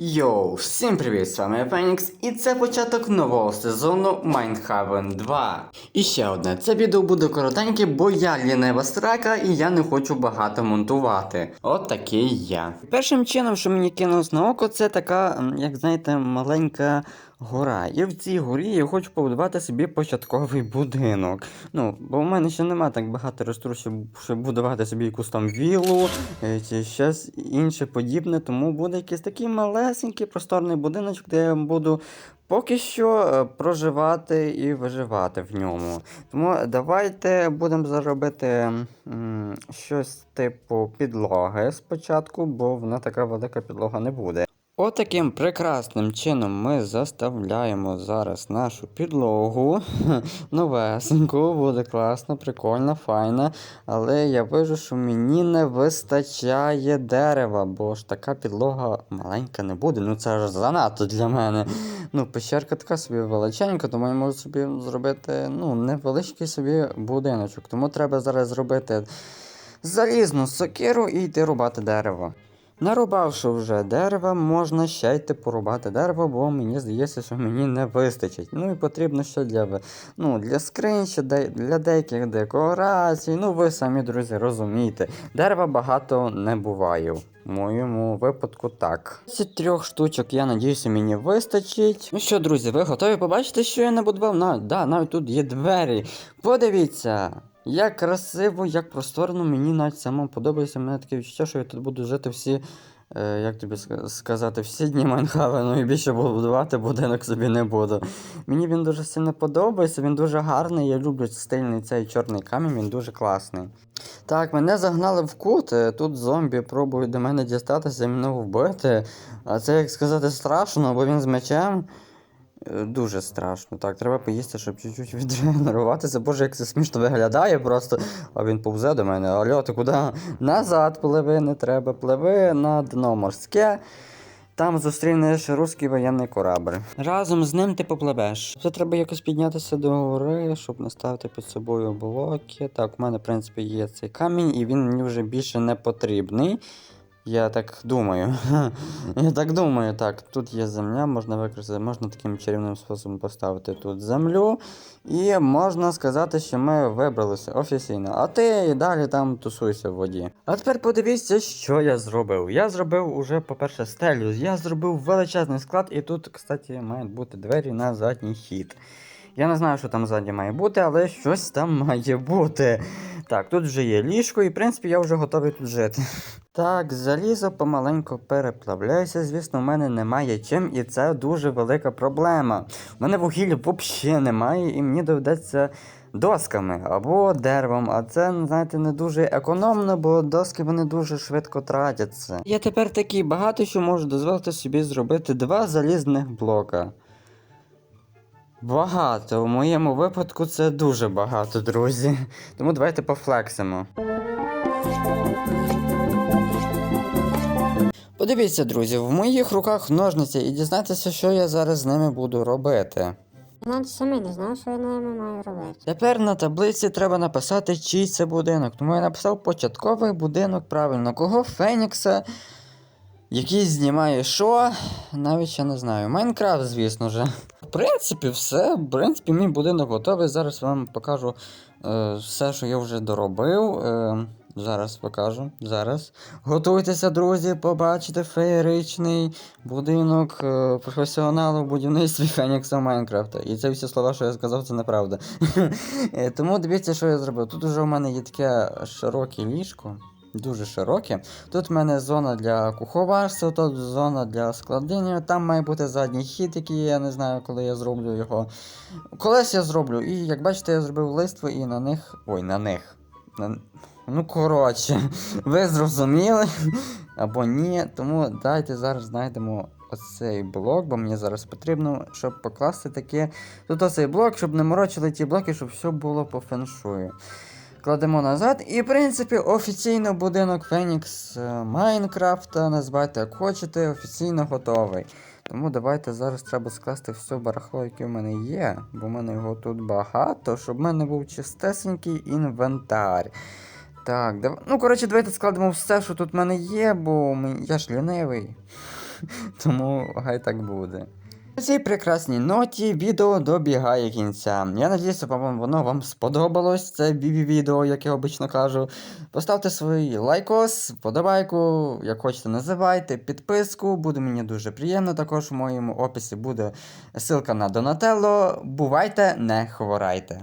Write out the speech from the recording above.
Йоу, всім привіт, з вами Фенікс, і це початок нового сезону Майнхавен 2. І ще одне, це відео буде коротеньке, бо я лінева страка і я не хочу багато монтувати. От такий я. Першим чином, що мені кинулось на око, це така, як знаєте, маленька гора. І в цій горі я хочу побудувати собі початковий будинок. Ну, бо в мене ще немає так багато ресурсів, щоб будувати собі якусь там віллу е, чи щось інше подібне, тому буде якийсь такий малесенький просторний будиночок, де я буду поки що е, проживати і виживати в ньому. Тому давайте будемо заробити щось типу підлоги спочатку, бо вона така велика підлога не буде. Отаким прекрасним чином ми заставляємо зараз нашу підлогу. Новесеньку, буде класно, прикольно, файно. Але я вижу, що мені не вистачає дерева, бо ж така підлога маленька не буде. Ну це ж занадто для мене. Ну, пещерка така собі величенька, тому я можу собі зробити ну, невеличкий собі будиночок. Тому треба зараз зробити залізну сокиру і йти рубати дерево. Нарубавши вже дерева, можна ще йти порубати дерево, бо мені здається, що мені не вистачить. Ну і потрібно ще для, ну, для скринь, для деяких декорацій. Ну ви самі, друзі, розумієте. Дерева багато не буває. В моєму випадку так. Ці трьох штучок, я надіюся, мені вистачить. Ну що, друзі, ви готові побачити, що я набудував? На, да, навіть тут є двері. Подивіться! Як красиво, як просторно, мені навіть самому подобається. Мене таке відчуття, що я тут буду жити всі, е, як тобі сказати, всі дні Майнхавену і більше будувати будинок собі не буду. Мені він дуже сильно подобається, він дуже гарний. Я люблю стильний цей чорний камінь, він дуже класний. Так, мене загнали в кут. е, Тут зомбі пробують до мене дістатися і мене вбити. А це, як сказати, страшно, бо він з мечем. Е, Дуже страшно. Так, треба поїсти, щоб чуть-чуть відрегенеруватися. Боже, як це смішно виглядає просто. А він повзе до мене. Алло, ти куди? Назад пливи, не треба, пливи на дно морське. Там зустрінеш русський воєнний корабль. Разом з ним ти попливеш. Це треба якось піднятися до гори, щоб не ставити під собою блоки. Так, у мене, в принципі, є цей камінь, і він мені вже більше не потрібний. Я так думаю. Я так думаю, так. Тут є земля, можна використати, можна таким чарівним способом поставити тут землю. І можна сказати, що ми вибралися офіційно. А ти і далі там тусуйся в воді. А тепер подивіться, що я зробив. Я зробив уже, по-перше, стелю. Я зробив величезний склад, і тут, кстати, мають бути двері на задній хід. Я не знаю, що там ззаді має бути, але щось там має бути. Так, тут вже є ліжко, і в принципі я вже готовий тут жити. Так, залізо помаленьку переплавляється. Звісно, в мене немає чим, і це дуже велика проблема. У мене вугілля взагалі немає, і мені доведеться досками або деревом. А це, знаєте, не дуже економно, бо доски вони дуже швидко тратяться. Я тепер такий багатий, що можу дозволити собі зробити два залізних блока. Багато. В моєму випадку це дуже багато, друзі. Тому давайте пофлексимо. Подивіться, друзі, в моїх руках ножниці і дізнайтеся, що я зараз з ними буду робити. Я навіть самі не знаю, що я ними маю робити. Тепер на таблиці треба написати, чий це будинок. Тому я написав початковий будинок правильно. Кого Фенікса, який знімає що, навіть ще не знаю. Майнкрафт, звісно ж. В принципі, все. В принципі, мій будинок готовий. Зараз вам покажу е, все, що я вже доробив. Е, зараз покажу. Зараз. Готуйтеся, друзі, побачите феєричний будинок е, професіоналу в будівництві Фенікса Майнкрафта. І це всі слова, що я сказав, це неправда. Е, Тому дивіться, що я зробив. Тут уже у мене є таке широке ліжко. Дуже широке. Тут в мене зона для куховарства, тут зона для складення. Там має бути задній хід, який я не знаю, коли я зроблю його. Колись я зроблю. І як бачите, я зробив листво і на них. Ой, на них. На... Ну, коротше, ви зрозуміли або ні. Тому дайте зараз знайдемо оцей блок, бо мені зараз потрібно, щоб покласти таке. Тут оцей блок, щоб не морочили ті блоки, щоб все було по феншую. Кладемо назад. І, в принципі, офіційно будинок Фенікс е, Майнкрафта, називайте як хочете, офіційно готовий. Тому давайте зараз треба скласти все барахло, яке в мене є, бо в мене його тут багато, щоб в мене був чистесенький інвентар. Так, дав... ну коротше, давайте складемо все, що тут в мене є, бо я ж лінивий. Тому хай так буде. На цій прекрасній ноті відео добігає кінця. Я надіюся, воно вам сподобалось. Це бі- відео, як я обично кажу. Поставте свій лайкос, подобайку, як хочете називайте, підписку. Буде мені дуже приємно. Також в моєму описі буде ссылка на Донателло. Бувайте, не хворайте.